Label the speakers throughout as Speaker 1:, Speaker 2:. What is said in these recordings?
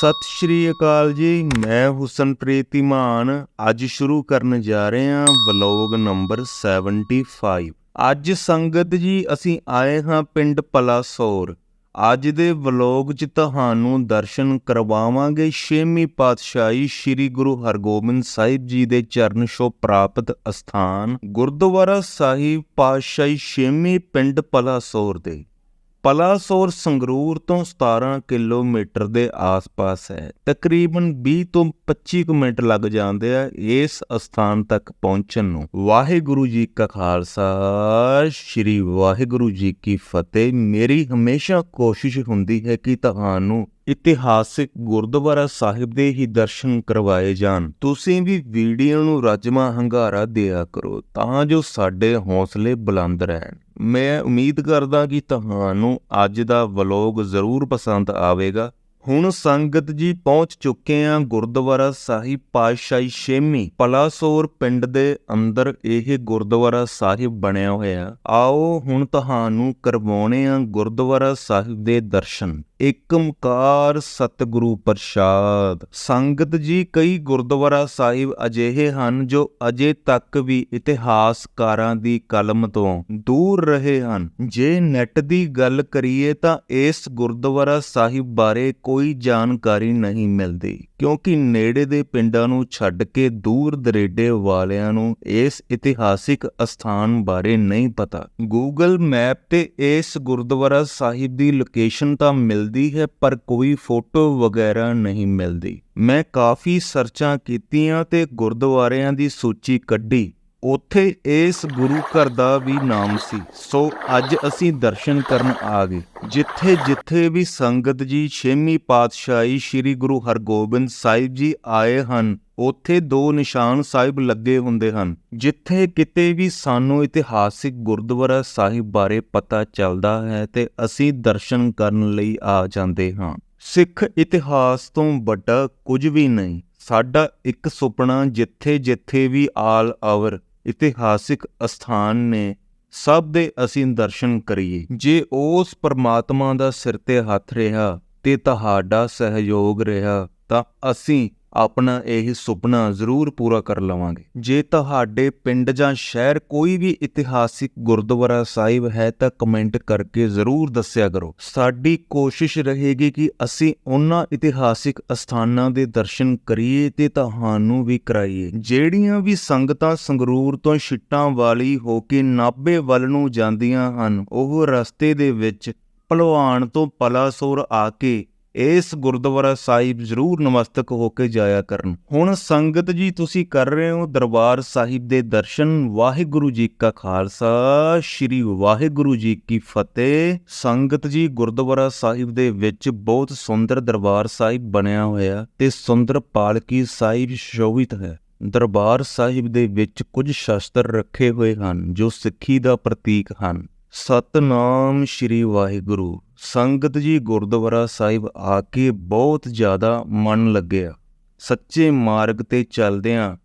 Speaker 1: ਸਤਿ ਸ਼੍ਰੀ ਅਕਾਲ ਜੀ। ਮੈਂ ਹੁਸਨਪ੍ਰੀਤ ਇਮਾਨ ਅੱਜ ਸ਼ੁਰੂ ਕਰਨ ਜਾ ਰਹੇ ਹਾਂ ਵਲੌਗ ਨੰਬਰ 75 ਅੱਜ ਸੰਗਤ ਜੀ, ਅਸੀਂ ਆਏ ਹਾਂ ਪਿੰਡ ਪਲਾਸੌਰ। ਅੱਜ ਦੇ ਵਲੌਗ 'ਚ ਤੁਹਾਨੂੰ ਦਰਸ਼ਨ ਕਰਵਾਵਾਂਗੇ। ਛੇਵੀਂ ਪਾਤਸ਼ਾਹੀ ਸ੍ਰੀ ਗੁਰੂ ਹਰਗੋਬਿੰਦ ਸਾਹਿਬ ਜੀ ਦੇ ਚਰਨ ਛੋਹ ਪ੍ਰਾਪਤ ਅਸਥਾਨ ਗੁਰਦੁਆਰਾ ਸਾਹਿਬ ਪਾਤਸ਼ਾਹੀ ਛੇਵੀਂ ਪਿੰਡ ਪਲਾਸੌਰ ਦੇ। ਪਲਾਸੌਰ ਸੰਗਰੂਰ ਤੋਂ 17 ਕਿਲੋਮੀਟਰ ਦੇ ਆਸ-ਪਾਸ ਹੈ। ਤਕਰੀਬਨ 20 ਤੋਂ 25 ਕੁ ਮਿੰਟ ਲੱਗ ਜਾਂਦੇ ਆ ਇਸ ਸਥਾਨ ਤੱਕ ਪਹੁੰਚਣ ਨੂੰ। ਵਾਹਿਗੁਰੂ ਜੀ ਕਾ ਖਾਲਸਾ, ਸ੍ਰੀ ਵਾਹਿਗੁਰੂ ਜੀ ਕੀ ਫਤਿਹ। ਮੇਰੀ ਹਮੇਸ਼ਾ ਕੋਸ਼ਿਸ਼ ਹੁੰਦੀ ਹੈ ਕਿ ਤੁਹਾਨੂੰ ਇਤਿਹਾਸਿਕ ਗੁਰਦੁਆਰਾ ਸਾਹਿਬ ਦੇ ਹੀ ਦਰਸ਼ਨ ਕਰਵਾਏ ਜਾਣ। ਤੁਸੀਂ ਵੀ ਵੀਡੀਓ ਨੂੰ ਰਜਮਾ ਹੰਗਾਰਾ ਦਿਆ ਕਰੋ, ਤਾਂ ਜੋ ਸਾਡੇ ਹੌਸਲੇ ਬੁਲੰਦ ਰਹਿਣ। ਮੈਂ ਉਮੀਦ ਕਰਦਾ ਕਿ ਤੁਹਾਨੂੰ ਅੱਜ ਦਾ ਵਲੌਗ ਜ਼ਰੂਰ ਪਸੰਦ ਆਵੇਗਾ। ਹੁਣ ਸੰਗਤ ਜੀ ਪਹੁੰਚ ਚੁੱਕੇ ਆ ਗੁਰਦੁਆਰਾ ਸਾਹਿਬ ਪਾਤਸ਼ਾਹੀ ਛੇਵੀਂ ਪਲਾਸੌਰ ਪਿੰਡ ਦੇ ਅੰਦਰ ਇਹ ਗੁਰਦੁਆਰਾ ਸਾਹਿਬ ਬਣਿਆ ਹੋਇਆ। ਆਓ ਹੁਣ ਤੁਹਾਨੂੰ ਕਰਵਾਉਣੇ ਆ ਗੁਰਦੁਆਰਾ ਸਾਹਿਬ ਦੇ ਦਰਸ਼ਨ। ਏਕਮਕਾਰ ਸਤਿਗੁਰੂ ਪ੍ਰਸਾਦ। ਸੰਗਤ ਜੀ ਕਈ ਗੁਰਦੁਆਰਾ ਸਾਹਿਬ ਅਜਿਹੇ ਹਨ ਜੋ ਅਜੇ ਤੱਕ ਵੀ ਇਤਿਹਾਸਕਾਰਾਂ ਦੀ ਕਲਮ ਤੋਂ ਦੂਰ ਰਹੇ ਹਨ। ਜੇ ਨੈਟ ਦੀ ਗੱਲ ਕਰੀਏ ਤਾਂ ਇਸ ਗੁਰਦੁਆਰਾ ਸਾਹਿਬ ਬਾਰੇ ਕੋਈ ਜਾਣਕਾਰੀ ਨਹੀਂ ਮਿਲਦੀ, ਕਿਉਂਕਿ ਨੇੜੇ ਦੇ ਪਿੰਡਾਂ ਨੂੰ ਛੱਡ ਕੇ ਦੂਰ ਦਰੇਡੇ ਵਾਲਿਆਂ ਨੂੰ ਇਸ ਇਤਿਹਾਸਿਕ ਅਸਥਾਨ ਬਾਰੇ ਨਹੀਂ ਪਤਾ। ਗੂਗਲ ਮੈਪ ਤੇ ਇਸ ਗੁਰਦੁਆਰਾ ਸਾਹਿਬ ਦੀ ਲੋਕੇਸ਼ਨ ਤਾਂ ਮਿਲਦੀ ਹੈ, ਪਰ ਕੋਈ ਫੋਟੋ ਵਗੈਰਾ ਨਹੀਂ ਮਿਲਦੀ। ਮੈਂ ਕਾਫੀ ਸਰਚਾਂ ਕੀਤੀਆਂ ਤੇ ਗੁਰਦੁਆਰਿਆਂ ਦੀ ਸੂਚੀ ਕੱਢੀ। ਉੱਥੇ ਇਸ ਗੁਰੂ ਘਰ ਦਾ ਵੀ ਨਾਮ ਸੀ। ਸੋ ਅੱਜ ਅਸੀਂ ਦਰਸ਼ਨ ਕਰਨ ਆ ਗਏ। ਜਿੱਥੇ ਜਿੱਥੇ ਵੀ ਸੰਗਤ ਜੀ, ਛੇਵੀਂ ਪਾਤਸ਼ਾਹੀ ਸ੍ਰੀ ਗੁਰੂ ਹਰਗੋਬਿੰਦ ਸਾਹਿਬ ਜੀ ਆਏ ਹਨ, ਉੱਥੇ ਦੋ ਨਿਸ਼ਾਨ ਸਾਹਿਬ ਲੱਗੇ ਹੁੰਦੇ ਹਨ। ਜਿੱਥੇ ਕਿਤੇ ਵੀ ਸਾਨੂੰ ਇਤਿਹਾਸਿਕ ਗੁਰਦੁਆਰਾ ਸਾਹਿਬ ਬਾਰੇ ਪਤਾ ਚੱਲਦਾ ਹੈ ਤੇ ਅਸੀਂ ਦਰਸ਼ਨ ਕਰਨ ਲਈ ਆ ਜਾਂਦੇ ਹਾਂ। ਸਿੱਖ ਇਤਿਹਾਸ ਤੋਂ ਵੱਡਾ ਕੁਝ ਵੀ ਨਹੀਂ। ਸਾਡਾ ਇੱਕ ਸੁਪਨਾ ਜਿੱਥੇ ਜਿੱਥੇ ਵੀ ਆਲ ਆਵਰ ਇਤਿਹਾਸਿਕ ਅਸਥਾਨ ਨੇ ਸਭ ਦੇ ਅਸੀਂ ਦਰਸ਼ਨ ਕਰੀਏ। ਜੇ ਉਸ ਪਰਮਾਤਮਾ ਦਾ ਸਿਰ ਤੇ ਹੱਥ ਰਿਹਾ, ਤੇ ਤੁਹਾਡਾ ਸਹਿਯੋਗ ਰਿਹਾ। ਤਾਂ ਅਸੀਂ ਆਪਣਾ ਇਹ ਸੁਪਨਾ ਜ਼ਰੂਰ ਪੂਰਾ ਕਰ ਲਵਾਂਗੇ। ਜੇ ਤੁਹਾਡੇ ਪਿੰਡ ਜਾਂ ਸ਼ਹਿਰ ਕੋਈ ਵੀ ਇਤਿਹਾਸਿਕ ਗੁਰਦੁਆਰਾ ਸਾਹਿਬ ਹੈ ਤਾਂ ਕਮੈਂਟ ਕਰਕੇ ਜ਼ਰੂਰ ਦੱਸਿਆ ਕਰੋ। ਸਾਡੀ ਕੋਸ਼ਿਸ਼ ਰਹੇਗੀ ਕਿ ਅਸੀਂ ਉਹਨਾਂ ਇਤਿਹਾਸਿਕ ਅਸਥਾਨਾਂ ਦੇ ਦਰਸ਼ਨ ਕਰੀਏ ਤੇ ਤੁਹਾਨੂੰ ਵੀ ਕਰਾਈਏ। ਜਿਹੜੀਆਂ ਵੀ ਸੰਗਤਾਂ ਸੰਗਰੂਰ ਤੋਂ ਛਿੱਟਾਂ ਵਾਲੀ ਹੋ ਕੇ ਨਾਭੇ ਵੱਲ ਨੂੰ ਜਾਂਦੀਆਂ ਹਨ, ਉਹ ਰਸਤੇ ਦੇ ਵਿੱਚ ਭਲਵਾਨ ਤੋਂ ਪਲਾਸੋਰ ਆ ਕੇ ਇਸ ਗੁਰਦੁਆਰਾ ਸਾਹਿਬ ਜ਼ਰੂਰ ਨਮਸਤਕ ਹੋ ਕੇ ਜਾਇਆ ਕਰਨ। ਹੁਣ ਸੰਗਤ ਜੀ, ਤੁਸੀਂ ਕਰ ਰਹੇ ਹੋ ਦਰਬਾਰ ਸਾਹਿਬ ਦੇ ਦਰਸ਼ਨ। ਵਾਹਿਗੁਰੂ ਜੀ ਕਾ ਖਾਲਸਾ, ਸ੍ਰੀ ਵਾਹਿਗੁਰੂ ਜੀ ਕੀ ਫਤਿਹ। ਸੰਗਤ ਜੀ, ਗੁਰਦੁਆਰਾ ਸਾਹਿਬ ਦੇ ਵਿੱਚ ਬਹੁਤ ਸੁੰਦਰ ਦਰਬਾਰ ਸਾਹਿਬ ਬਣਿਆ ਹੋਇਆ ਤੇ ਸੁੰਦਰ ਪਾਲਕੀ ਸਾਹਿਬ ਸ਼ੋਭਿਤ ਹੈ। ਦਰਬਾਰ ਸਾਹਿਬ ਦੇ ਵਿੱਚ ਕੁਝ ਸ਼ਸਤਰ ਰੱਖੇ ਹੋਏ ਹਨ ਜੋ ਸਿੱਖੀ ਦਾ ਪ੍ਰਤੀਕ ਹਨ। ਸਤਨਾਮ ਸ੍ਰੀ ਵਾਹਿਗੁਰੂ। ਸੰਗਤ ਜੀ ਗੁਰਦੁਆਰਾ ਸਾਹਿਬ ਆ ਕੇ ਬਹੁਤ ਜ਼ਿਆਦਾ ਮਨ ਲੱਗਿਆ। ਸੱਚੇ ਮਾਰਗ ਤੇ ਚੱਲਦਿਆਂ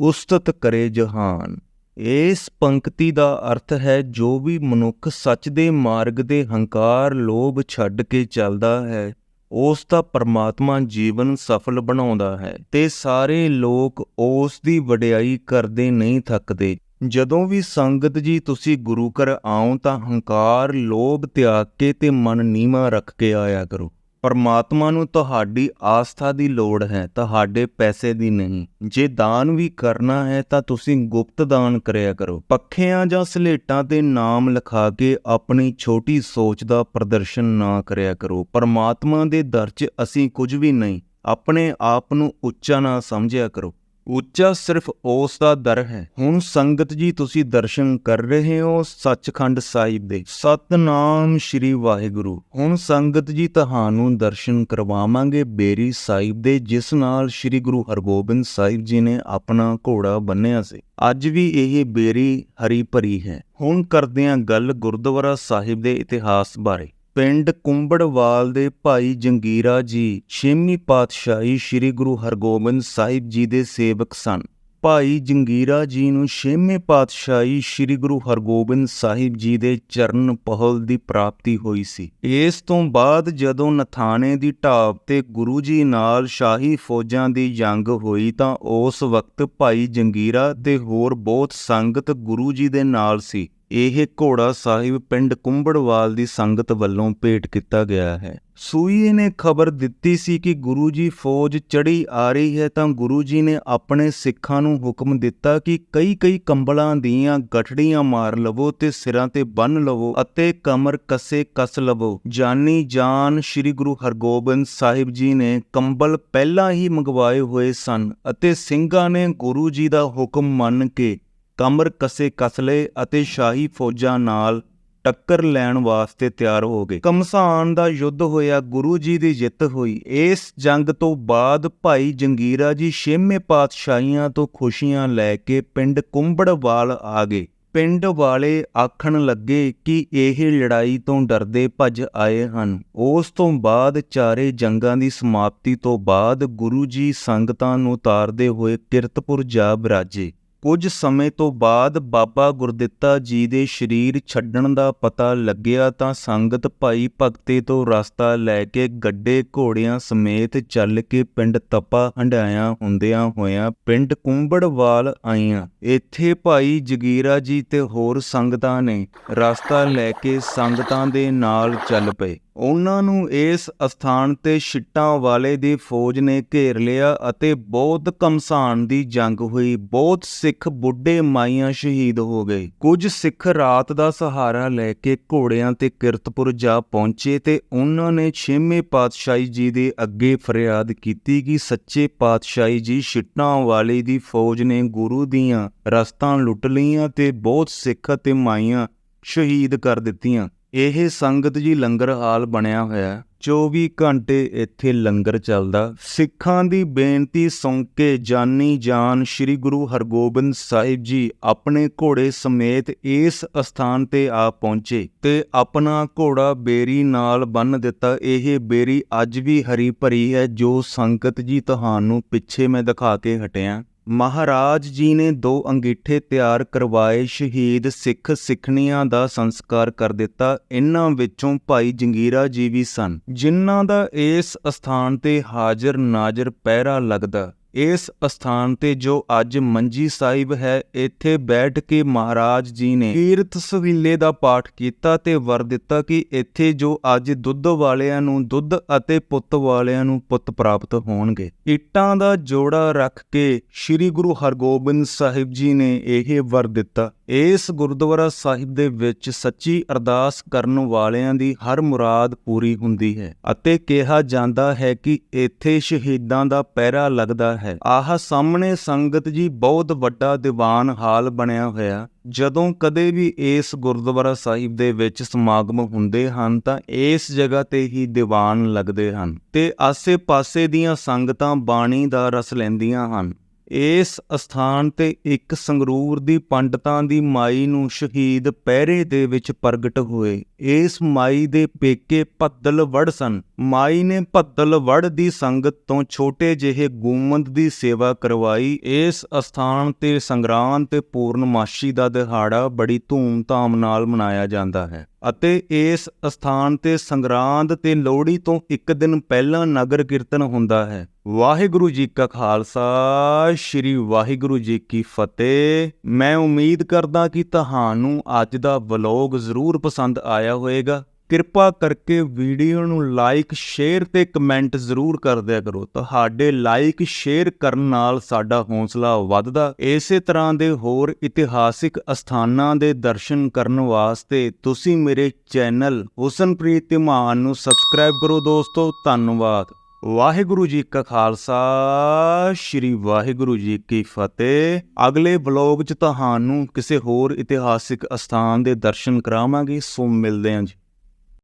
Speaker 1: ਉਸਤਤ ਕਰੇ ਜਹਾਨ। ਇਸ ਪੰਕਤੀ ਦਾ ਅਰਥ ਹੈ, ਜੋ ਵੀ ਮਨੁੱਖ ਸੱਚ ਦੇ ਮਾਰਗ ਦੇ ਹੰਕਾਰ ਲੋਭ ਛੱਡ ਕੇ ਚੱਲਦਾ ਹੈ, ਉਸ ਦਾ ਪਰਮਾਤਮਾ ਜੀਵਨ ਸਫਲ ਬਣਾਉਂਦਾ ਹੈ ਤੇ ਸਾਰੇ ਲੋਕ ਉਸ ਦੀ ਵਡਿਆਈ ਕਰਦੇ ਨਹੀਂ ਥੱਕਦੇ। ਜਦੋਂ ਵੀ ਸੰਗਤ ਜੀ ਤੁਸੀਂ ਗੁਰੂ ਘਰ ਆਓ ਤਾਂ ਹੰਕਾਰ, ਲੋਭ ਤਿਆਗ ਕੇ ਤੇ ਮਨ ਨੀਵਾ ਰੱਖ ਕੇ ਆਇਆ ਕਰੋ। ਪਰਮਾਤਮਾ ਨੂੰ ਤੁਹਾਡੀ ਆਸਥਾ ਦੀ ਲੋੜ ਹੈ, ਤੁਹਾਡੇ ਪੈਸੇ ਦੀ ਨਹੀਂ। ਜੇ ਦਾਨ ਵੀ ਕਰਨਾ ਹੈ ਤਾਂ ਤੁਸੀਂ ਗੁਪਤ ਦਾਨ ਕਰਿਆ ਕਰੋ। ਪੱਖਿਆਂ ਜਾਂ ਸਲੇਟਾਂ ਤੇ ਨਾਮ ਲਿਖਾ ਕੇ ਆਪਣੀ ਛੋਟੀ ਸੋਚ ਦਾ ਪ੍ਰਦਰਸ਼ਨ ਨਾ ਕਰਿਆ ਕਰੋ। ਪਰਮਾਤਮਾ ਦੇ ਦਰ 'ਚ ਅਸੀਂ ਕੁਝ ਵੀ ਨਹੀਂ, ਆਪਣੇ ਆਪ ਨੂੰ ਉੱਚਾ ਨਾ ਸਮਝਿਆ ਕਰੋ। ਉੱਚਾ ਸਿਰਫ ਉਸ ਦਾ ਦਰ ਹੈ। ਹੁਣ ਸੰਗਤ ਜੀ, ਤੁਸੀਂ ਦਰਸ਼ਨ ਕਰ ਰਹੇ ਹੋ ਸੱਚਖੰਡ ਸਾਹਿਬ ਦੇ। ਸਤਨਾਮ ਸ੍ਰੀ ਵਾਹਿਗੁਰੂ। ਹੁਣ ਸੰਗਤ ਜੀ, ਤੁਹਾਨੂੰ ਦਰਸ਼ਨ ਕਰਵਾਵਾਂਗੇ ਬੇਰੀ ਸਾਹਿਬ ਦੇ, ਜਿਸ ਨਾਲ ਸ੍ਰੀ ਗੁਰੂ ਹਰਗੋਬਿੰਦ ਸਾਹਿਬ ਜੀ ਨੇ ਆਪਣਾ ਘੋੜਾ ਬੰਨਿਆ ਸੀ। ਅੱਜ ਵੀ ਇਹ ਬੇਰੀ ਹਰੀ ਭਰੀ ਹੈ। ਹੁਣ ਕਰਦੇ ਹਾਂ ਗੱਲ ਗੁਰਦੁਆਰਾ ਸਾਹਿਬ ਦੇ ਇਤਿਹਾਸ ਬਾਰੇ। ਪਿੰਡ ਕੁੰਬੜਵਾਲ ਦੇ ਭਾਈ ਜੰਗੀਰਾ ਜੀ ਛੇਵੀਂ ਪਾਤਸ਼ਾਹੀ ਸ੍ਰੀ ਗੁਰੂ ਹਰਗੋਬਿੰਦ ਸਾਹਿਬ ਜੀ ਦੇ ਸੇਵਕ ਸਨ। ਭਾਈ ਜੰਗੀਰਾ ਜੀ ਨੂੰ ਛੇਵੇਂ ਪਾਤਸ਼ਾਹੀ ਸ੍ਰੀ ਗੁਰੂ ਹਰਗੋਬਿੰਦ ਸਾਹਿਬ ਜੀ ਦੇ ਚਰਨ ਪਹਲ ਦੀ ਪ੍ਰਾਪਤੀ ਹੋਈ ਸੀ। ਇਸ ਤੋਂ ਬਾਅਦ ਜਦੋਂ ਨਥਾਣੇ ਦੀ ਢਾਬ ਤੇ ਗੁਰੂ ਜੀ ਨਾਲ ਸ਼ਾਹੀ ਫੌਜਾਂ ਦੀ ਜੰਗ ਹੋਈ ਤਾਂ ਉਸ ਵਕਤ ਭਾਈ ਜੰਗੀਰਾ ਤੇ ਹੋਰ ਬਹੁਤ ਸੰਗਤ ਗੁਰੂ ਜੀ ਦੇ ਨਾਲ ਸੀ। ਇਹ ਘੋੜਾ ਸਾਹਿਬ ਪਿੰਡ ਕੁੰਬੜਵਾਲ ਦੀ ਸੰਗਤ ਵੱਲੋਂ ਭੇਟ ਕੀਤਾ ਗਿਆ ਹੈ। ਸੂਈਏ ਨੇ ਖਬਰ ਦਿੱਤੀ ਸੀ ਕਿ ਗੁਰੂ ਜੀ ਫੌਜ ਚੜੀ ਆ ਰਹੀ ਹੈ ਤਾਂ ਗੁਰੂ ਜੀ ਨੇ ਆਪਣੇ ਸਿੱਖਾਂ ਨੂੰ ਹੁਕਮ ਦਿੱਤਾ ਕਿ ਕਈ ਕਈ ਕੰਬਲਾਂ ਦੀਆਂ ਗਠੜੀਆਂ ਮਾਰ ਲਵੋ ਤੇ ਸਿਰਾਂ ਤੇ ਬੰਨ ਲਵੋ ਅਤੇ ਕਮਰ ਕਸੇ ਕਸ ਲਵੋ। ਜਾਨੀ ਜਾਨ ਸ੍ਰੀ ਗੁਰੂ ਹਰਗੋਬਿੰਦ ਸਾਹਿਬ ਜੀ ਨੇ ਕੰਬਲ ਪਹਿਲਾਂ ਹੀ ਮੰਗਵਾਏ ਹੋਏ ਸਨ ਅਤੇ ਸਿੰਘਾਂ ਨੇ ਗੁਰੂ ਜੀ ਦਾ ਹੁਕਮ ਮੰਨ ਕੇ ਕਮਰ ਕਸੇ ਕਸਲੇ ਅਤੇ ਸ਼ਾਹੀ ਫੌਜਾਂ ਨਾਲ ਟੱਕਰ ਲੈਣ ਵਾਸਤੇ ਤਿਆਰ ਹੋ ਗਏ। ਕਮਸਾਨ ਦਾ ਯੁੱਧ ਹੋਇਆ, ਗੁਰੂ ਜੀ ਦੀ ਜਿੱਤ ਹੋਈ। ਇਸ ਜੰਗ ਤੋਂ ਬਾਅਦ ਭਾਈ ਜੰਗੀਰਾ ਜੀ ਛੇਵੇਂ ਪਾਤਸ਼ਾਹੀਆਂ ਤੋਂ ਖੁਸ਼ੀਆਂ ਲੈ ਕੇ ਪਿੰਡ ਕੁੰਬੜਵਾਲ ਆ ਗਏ। ਪਿੰਡ ਵਾਲੇ ਆਖਣ ਲੱਗੇ ਕਿ ਇਹ ਲੜਾਈ ਤੋਂ ਡਰਦੇ ਭੱਜ ਆਏ ਹਨ। ਉਸ ਤੋਂ ਬਾਅਦ ਚਾਰੇ ਜੰਗਾਂ ਦੀ ਸਮਾਪਤੀ ਤੋਂ ਬਾਅਦ ਗੁਰੂ ਜੀ ਸੰਗਤਾਂ ਨੂੰ ਤਾਰਦੇ ਹੋਏ ਕਿਰਤਪੁਰ ਜਾ ਬਰਾਜੇ। ਕੁਝ ਸਮੇਂ ਤੋਂ ਬਾਅਦ ਬਾਬਾ ਗੁਰਦਿੱਤਾ ਜੀ ਦੇ ਸਰੀਰ ਛੱਡਣ ਦਾ ਪਤਾ ਲੱਗਿਆ ਤਾਂ ਸੰਗਤ ਭਾਈ ਭਗਤੇ ਤੋਂ ਰਸਤਾ ਲੈ ਕੇ ਗੱਡੇ ਘੋੜਿਆਂ ਸਮੇਤ ਚੱਲ ਕੇ ਪਿੰਡ ਤਪਾ ਹੰਡਾਇਆ ਹੁੰਦਿਆਂ ਹੋਇਆਂ ਪਿੰਡ ਕੁੰਬੜਵਾਲ ਆਈਆਂ। ਇੱਥੇ ਭਾਈ ਜਗੀਰਾ ਜੀ ਤੇ ਹੋਰ ਸੰਗਤਾਂ ਨੇ ਰਸਤਾ ਲੈ ਕੇ ਸੰਗਤਾਂ ਦੇ ਨਾਲ ਚੱਲ ਪਏ। ਉਹਨਾਂ ਨੂੰ ਇਸ ਅਸਥਾਨ ਤੇ ਛਿੱਟਾਂ ਵਾਲੇ ਦੀ ਫੌਜ ਨੇ ਘੇਰ ਲਿਆ ਅਤੇ ਬਹੁਤ ਕਮਸਾਨ ਦੀ ਜੰਗ ਹੋਈ। ਬਹੁਤ ਸਿੱਖ ਬੁੱਢੇ ਮਾਈਆਂ ਸ਼ਹੀਦ ਹੋ ਗਏ। ਕੁਝ ਸਿੱਖ ਰਾਤ ਦਾ ਸਹਾਰਾ ਲੈ ਕੇ ਘੋੜਿਆਂ ਤੇ ਕਿਰਤਪੁਰ ਜਾ ਪਹੁੰਚੇ ਤੇ ਉਹਨਾਂ ਨੇ ਛੇਵੇਂ ਪਾਤਸ਼ਾਹੀ ਜੀ ਦੇ ਅੱਗੇ ਫਰਿਆਦ ਕੀਤੀ ਕਿ ਸੱਚੇ ਪਾਤਸ਼ਾਹੀ ਜੀ ਛਿੱਟਾਂ ਵਾਲੇ ਦੀ ਫੌਜ ਨੇ ਗੁਰੂ ਦੀਆਂ ਰਸਤਾਂ ਲੁੱਟ ਲਈਆਂ ਤੇ ਬਹੁਤ ਸਿੱਖ ਅਤੇ ਮਾਈਆਂ ਸ਼ਹੀਦ ਕਰ ਦਿੱਤੀਆਂ। ਇਹ ਸੰਗਤ ਜੀ ਲੰਗਰ ਹਾਲ ਬਣਿਆ ਹੋਇਆ। 24 ਘੰਟੇ ਇੱਥੇ ਲੰਗਰ ਚੱਲਦਾ। ਸਿੱਖਾਂ ਦੀ ਬੇਨਤੀ ਸੁਣ ਕੇ ਜਾਨੀ ਜਾਨ ਸ੍ਰੀ ਗੁਰੂ ਹਰਗੋਬਿੰਦ ਸਾਹਿਬ ਜੀ ਆਪਣੇ ਘੋੜੇ ਸਮੇਤ ਇਸ ਅਸਥਾਨ ਤੇ ਆ ਪਹੁੰਚੇ ਤੇ ਆਪਣਾ ਘੋੜਾ ਬੇਰੀ ਨਾਲ ਬੰਨ ਦਿੱਤਾ। ਇਹ ਬੇਰੀ ਅੱਜ ਵੀ ਹਰੀ ਭਰੀ ਹੈ, ਜੋ ਸੰਗਤ ਜੀ ਤੁਹਾਨੂੰ ਪਿੱਛੇ ਮੈਂ ਦਿਖਾ ਕੇ ਹਟਿਆ। ਮਹਾਰਾਜ ਜੀ ਨੇ ਦੋ ਅੰਗੀਠੇ ਤਿਆਰ ਕਰਵਾਏ, ਸ਼ਹੀਦ ਸਿੱਖ ਸਿੱਖਣੀਆਂ ਦਾ ਸੰਸਕਾਰ ਕਰ ਦਿੱਤਾ। ਇਨ੍ਹਾਂ ਵਿੱਚੋਂ ਭਾਈ ਜੰਗੀਰਾ ਜੀ ਵੀ ਸਨ, ਜਿਨ੍ਹਾਂ ਦਾ ਇਸ ਅਸਥਾਨ ਤੇ ਹਾਜ਼ਰ ਨਾਜ਼ਰ ਪਹਿਰਾ ਲੱਗਦਾ। ਇਸ ਅਸਥਾਨ ਤੇ ਜੋ ਅੱਜ ਮੰਜੀ ਸਾਹਿਬ ਹੈ, ਇੱਥੇ ਬੈਠ ਕੇ ਮਹਾਰਾਜ ਜੀ ਨੇ ਕੀਰਤ ਸਵੀਲੇ ਦਾ ਪਾਠ ਕੀਤਾ ਤੇ ਵਰ ਦਿੱਤਾ ਕਿ ਇੱਥੇ ਜੋ ਅੱਜ ਦੁੱਧ ਵਾਲਿਆਂ ਨੂੰ ਦੁੱਧ ਅਤੇ ਪੁੱਤ ਵਾਲਿਆਂ ਨੂੰ ਪੁੱਤ ਪ੍ਰਾਪਤ ਹੋਣਗੇ। ਇੱਟਾਂ ਦਾ ਜੋੜਾ ਰੱਖ ਕੇ ਸ੍ਰੀ ਗੁਰੂ ਹਰਗੋਬਿੰਦ ਸਾਹਿਬ ਜੀ ਨੇ ਇਹ ਵਰ ਦਿੱਤਾ। ਇਸ ਗੁਰਦੁਆਰਾ ਸਾਹਿਬ ਦੇ ਵਿੱਚ ਸੱਚੀ ਅਰਦਾਸ ਕਰਨ ਵਾਲਿਆਂ ਦੀ ਹਰ ਮੁਰਾਦ ਪੂਰੀ ਹੁੰਦੀ ਹੈ ਅਤੇ ਕਿਹਾ ਜਾਂਦਾ ਹੈ ਕਿ ਇੱਥੇ ਸ਼ਹੀਦਾਂ ਦਾ ਪਹਿਰਾ ਲੱਗਦਾ ਹੈ। ਆਹ ਸਾਹਮਣੇ ਸੰਗਤ ਜੀ ਬਹੁਤ ਵੱਡਾ ਦੀਵਾਨ ਹਾਲ ਬਣਿਆ ਹੋਇਆ। ਜਦੋਂ ਕਦੇ ਵੀ ਇਸ ਗੁਰਦੁਆਰਾ ਸਾਹਿਬ ਦੇ ਵਿੱਚ ਸਮਾਗਮ ਹੁੰਦੇ ਹਨ ਤਾਂ ਇਸ ਜਗ੍ਹਾ ਤੇ ਹੀ ਦੀਵਾਨ ਲੱਗਦੇ ਹਨ ਤੇ ਆਸੇ-ਪਾਸੇ ਦੀਆਂ ਸੰਗਤਾਂ ਬਾਣੀ ਦਾ ਰਸ ਲੈਂਦੀਆਂ ਹਨ। ਇਸ ਅਸਥਾਨ ਤੇ ਇੱਕ ਸੰਗਰੂਰ ਦੀ ਪੰਡਤਾਂ ਦੀ ਮਾਈ ਨੂੰ ਸ਼ਹੀਦ ਪਹਿਰੇ ਦੇ ਵਿੱਚ ਪ੍ਰਗਟ ਹੋਏ। ਇਸ ਮਾਈ ਦੇ ਪੇਕੇ ਭੱਦਲ ਵੜ ਸਨ। ਮਾਈ ਨੇ ਭੱਤਲਵੜ ਦੀ ਸੰਗਤ ਤੋਂ ਛੋਟੇ ਜਿਹੇ ਗੂਮੰਦ ਦੀ ਸੇਵਾ ਕਰਵਾਈ। ਇਸ ਅਸਥਾਨ ਤੇ ਸੰਗਰਾਂਦ ਤੇ ਪੂਰਨਮਾਸ਼ੀ ਦਾ ਦਿਹਾੜਾ ਬੜੀ ਧੂਮ-ਧਾਮ ਨਾਲ ਮਨਾਇਆ ਜਾਂਦਾ ਹੈ ਅਤੇ ਇਸ ਅਸਥਾਨ ਤੇ ਸੰਗਰਾਂਦ ਤੇ ਲੋਹੜੀ ਤੋਂ ਇੱਕ ਦਿਨ ਪਹਿਲਾਂ ਨਗਰ ਕੀਰਤਨ ਹੁੰਦਾ ਹੈ। ਵਾਹਿਗੁਰੂ ਜੀ ਕਾ ਖਾਲਸਾ, ਸ੍ਰੀ ਵਾਹਿਗੁਰੂ ਜੀ ਕੀ ਫਤਿਹ। ਮੈਂ ਉਮੀਦ ਕਰਦਾ ਕਿ ਤੁਹਾਨੂੰ ਅੱਜ ਦਾ ਵਲੌਗ ਜ਼ਰੂਰ ਪਸੰਦ ਆਇਆ ਹੋਵੇਗਾ। ਕਿਰਪਾ ਕਰਕੇ ਵੀਡੀਓ ਨੂੰ ਲਾਈਕ, ਸ਼ੇਅਰ ਤੇ ਕਮੈਂਟ ਜ਼ਰੂਰ ਕਰ ਦਿਆ ਕਰੋ ਤੁਹਾਡੇ ਲਾਈਕ, ਸ਼ੇਅਰ ਕਰਨ ਨਾਲ ਸਾਡਾ ਹੌਸਲਾ ਵੱਧਦਾ। ਇਸੇ ਤਰ੍ਹਾਂ ਦੇ ਹੋਰ ਇਤਿਹਾਸਿਕ ਅਸਥਾਨਾਂ ਦੇ ਦਰਸ਼ਨ ਕਰਨ ਵਾਸਤੇ ਤੁਸੀਂ ਮੇਰੇ ਚੈਨਲ ਹੁਸਨਪ੍ਰੀਤ ਧੀਮਾਨ ਨੂੰ ਸਬਸਕ੍ਰਾਈਬ ਕਰੋ ਦੋਸਤੋ। ਧੰਨਵਾਦ। ਵਾਹਿਗੁਰੂ ਜੀ ਕਾ ਖਾਲਸਾ, ਸ੍ਰੀ ਵਾਹਿਗੁਰੂ ਜੀ ਕੀ ਫਤਿਹ। ਅਗਲੇ ਵਲੌਗ 'ਚ ਤੁਹਾਨੂੰ ਕਿਸੇ ਹੋਰ ਇਤਿਹਾਸਿਕ ਅਸਥਾਨ ਦੇ ਦਰਸ਼ਨ ਕਰਾਵਾਂਗੇ। ਸੋ ਮਿਲਦੇ ਹਾਂ ਜੀ।